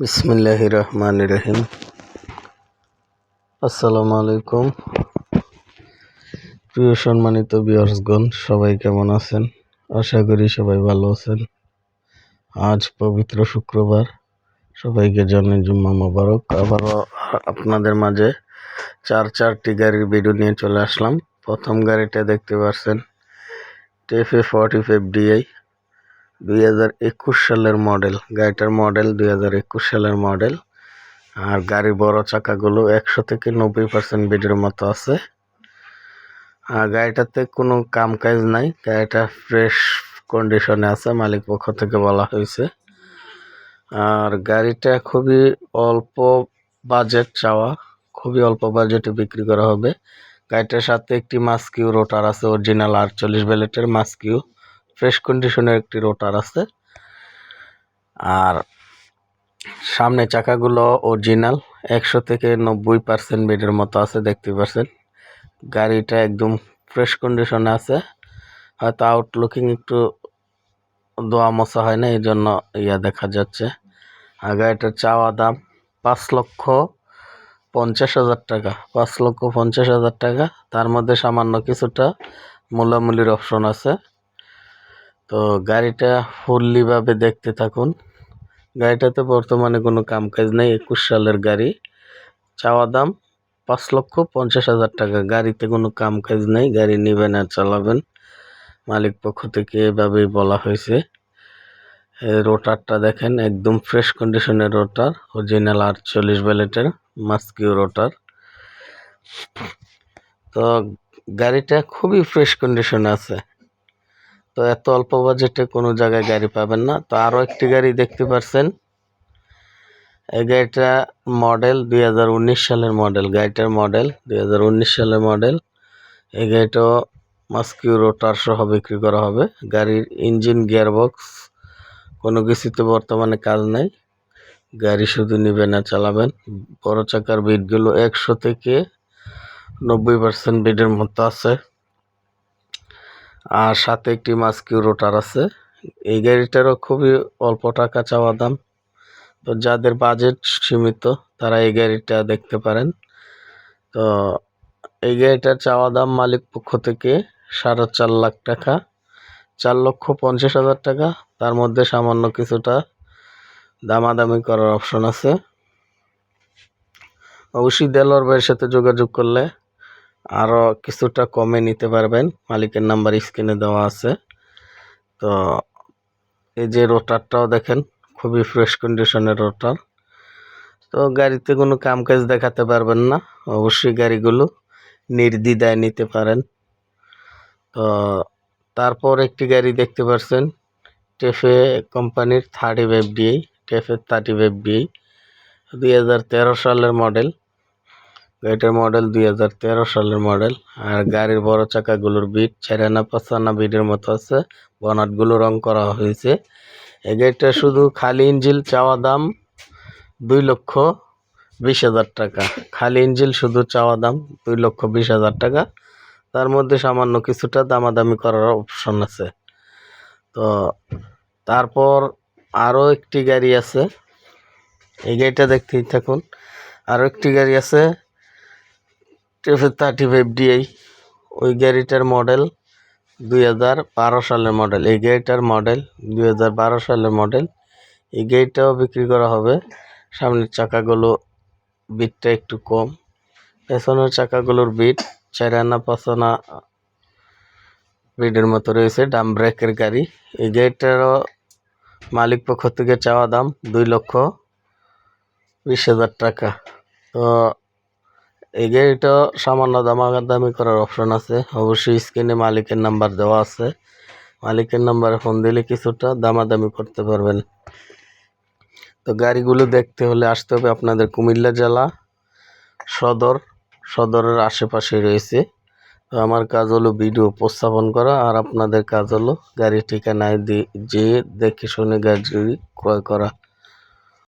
বিসমিল্লাহ রহমান রহিম আসসালামু আলাইকুম প্রিয় সম্মানিত বিয়ার্সগণ সবাই কেমন আছেন? আশা করি সবাই ভালো আছেন। আজ পবিত্র শুক্রবার। সবাইকে জানাই জুম্মা মোবারক। আবারও আপনাদের মাঝে চার চারটি গাড়ির ভিডিও নিয়ে চলে আসলাম। প্রথম গাড়িটা দেখতে পাচ্ছেন টেফে ফর্টি ফাইভ ডিআই দুই হাজার একুশ সালের মডেল, গাড়িটার মডেল দুই হাজার একুশ সালের মডেল। আর গাড়ির বড় চাকাগুলো একশো থেকে নব্বই পার্সেন্ট বেডের মতো আছে। আর গাড়িটাতে কোনো কাম কাজ নাই, গাড়িটা ফ্রেশ কন্ডিশনে আছে, মালিক পক্ষ থেকে বলা হয়েছে। আর গাড়িটা খুবই অল্প বাজেট চাওয়া, খুবই অল্প বাজেটে বিক্রি করা হবে। গাড়িটার সাথে একটি মাস্কিউ রোটার আছে অরিজিনাল আটচল্লিশ বেলেটের মাস্কিউ ফ্রেশ কন্ডিশনের একটি রোটার আছে। আর সামনে চাকাগুলো অরিজিনাল, একশো থেকে নব্বই পার্সেন্ট বেডের মতো আছে, দেখতে পাচ্ছেন। গাড়িটা একদম ফ্রেশ কন্ডিশনে আছে। হয়তো আউটলুকিং একটু দোয়া মশা হয় না এই জন্য ইয়া দেখা যাচ্ছে। আর গাড়িটার চাওয়া দাম পাঁচ লক্ষ পঞ্চাশ হাজার টাকা, পাঁচ লক্ষ পঞ্চাশ হাজার টাকা। তার মধ্যে সামান্য কিছুটা মূল্যামূল্যের অপশন আছে। তো গাড়িটা ফুললিভাবে দেখতে থাকুন। গাড়িটাতে বর্তমানে কোনো কাম কাজ নেই, একুশ সালের গাড়ি। চাওয়া দাম পাঁচ লক্ষ পঞ্চাশ হাজার টাকা। গাড়িতে কোনো কাম কাজ নেই, গাড়ি নেবেন আর চালাবেন। মালিক পক্ষ থেকে এভাবেই বলা হয়েছে। রোটারটা দেখেন, একদম ফ্রেশ কন্ডিশনের রোটার, অরিজিনাল আটচল্লিশ ব্যালেটের মাস্কিউ রোটার। তো গাড়িটা খুবই ফ্রেশ কন্ডিশনে আছে। তো এত অল্প বাজেটে কোনো জায়গায় গাড়ি পাবেন না। তো আরও একটি গাড়ি দেখতে পাচ্ছেন এই গাড়িটা মডেল দুই হাজার উনিশ সালের মডেল গাড়িটার মডেল দুই হাজার উনিশ সালের মডেল এই গাড়িটাও মাস্কিউ রোটার সহ বিক্রি করা হবে। গাড়ির ইঞ্জিন গিয়ারবক্স কোনো কিছুতে বর্তমানে কাজ নাই। গাড়ি শুধু নেবেন না চালাবেন। বড় চাকার বিটগুলো একশো থেকে নব্বই পার্সেন্ট বিটের মতো আছে। আর সাথে একটি মাস্কিউ রোটার আছে। এই গাড়িটারও খুবই অল্প টাকা চাওয়া দাম। তো যাদের বাজেট সীমিত, তারা এই গাড়িটা দেখতে পারেন। তো এই গাড়িটার চাওয়া দাম মালিক পক্ষ থেকে সাড়ে চার লাখ টাকা, চার লক্ষ পঞ্চাশ হাজার টাকা। তার মধ্যে সামান্য কিছুটা দামাদামি করার অপশন আছে। অবশ্যই দেলোয়ার ভাইয়ের সাথে যোগাযোগ করলে আরও কিছুটা কমে নিতে পারবেন। মালিকের নাম্বার স্ক্রিনে দেওয়া আছে। তো এই যে রোটারটাও দেখেন, খুবই ফ্রেশ কন্ডিশনের রোটার। তো গাড়িতে কোনো কাম কাজ দেখাতে পারবেন না। অবশ্যই গাড়িগুলো নির্দ্বিধায় নিতে পারেন। তো তারপর একটি গাড়ি দেখতে পাচ্ছেন টেফে কোম্পানির থার্টি ফাইভ ডিআই টেফের থার্টি ফাইভ ডিআই দুই হাজার তেরো সালের মডেল। গাড়িটার মডেল দুই হাজার তেরো সালের মডেল আর গাড়ির বড় চাকাগুলোর বিট ছেড়ানা পাঁচানা বিটের মতো আছে। বনাটগুলো রং করা হয়েছে। এই গাড়িটা শুধু খালি ইঞ্জিল চাওয়া দাম দুই লক্ষ বিশ হাজার টাকা। খালি ইঞ্জিল শুধু চাওয়া দাম দুই লক্ষ বিশ হাজার টাকা। তার মধ্যে সামান্য কিছুটা দামাদামি করার অপশন আছে। তো তারপর আরও একটি গাড়ি আছে। এই গাড়িটা দেখতেই থাকুন। আরও একটি গাড়ি আছে টেফে থার্টি ফাইভ ডিআই ওই গাড়িটার মডেল দুই হাজার বারো সালের মডেল এই গাড়িটার মডেল দুই হাজার বারো সালের মডেল এই গাড়িটাও বিক্রি করা হবে। সামনের চাকাগুলো বিটটা একটু কম। পেছনের চাকাগুলোর বিট চার আনা, পাঁচ আনা বিটের মতো রয়েছে ডাম ব্রেকের গাড়ি। এই গাড়িটারও মালিক পক্ষ থেকে চাওয়া দাম দুই লক্ষ বিশ হাজার টাকা। তো এই গাড়িটা সামান্য দামাদামি করার অপশন আছে। অবশ্যই স্ক্রিনে মালিকের নাম্বার দেওয়া আছে। মালিকের নাম্বারে ফোন দিলে কিছুটা দামাদামি করতে পারবেন। তো গাড়িগুলো দেখতে হলে আসতে হবে আপনাদের কুমিল্লা জেলা সদর। সদরের আশেপাশে রয়েছে। তো আমার কাজ হলো ভিডিও উপস্থাপন করা আর আপনাদের কাজ হলো গাড়ি ঠিকানায় দিয়ে যেয়ে দেখে শুনে গাড়ি ক্রয় করা।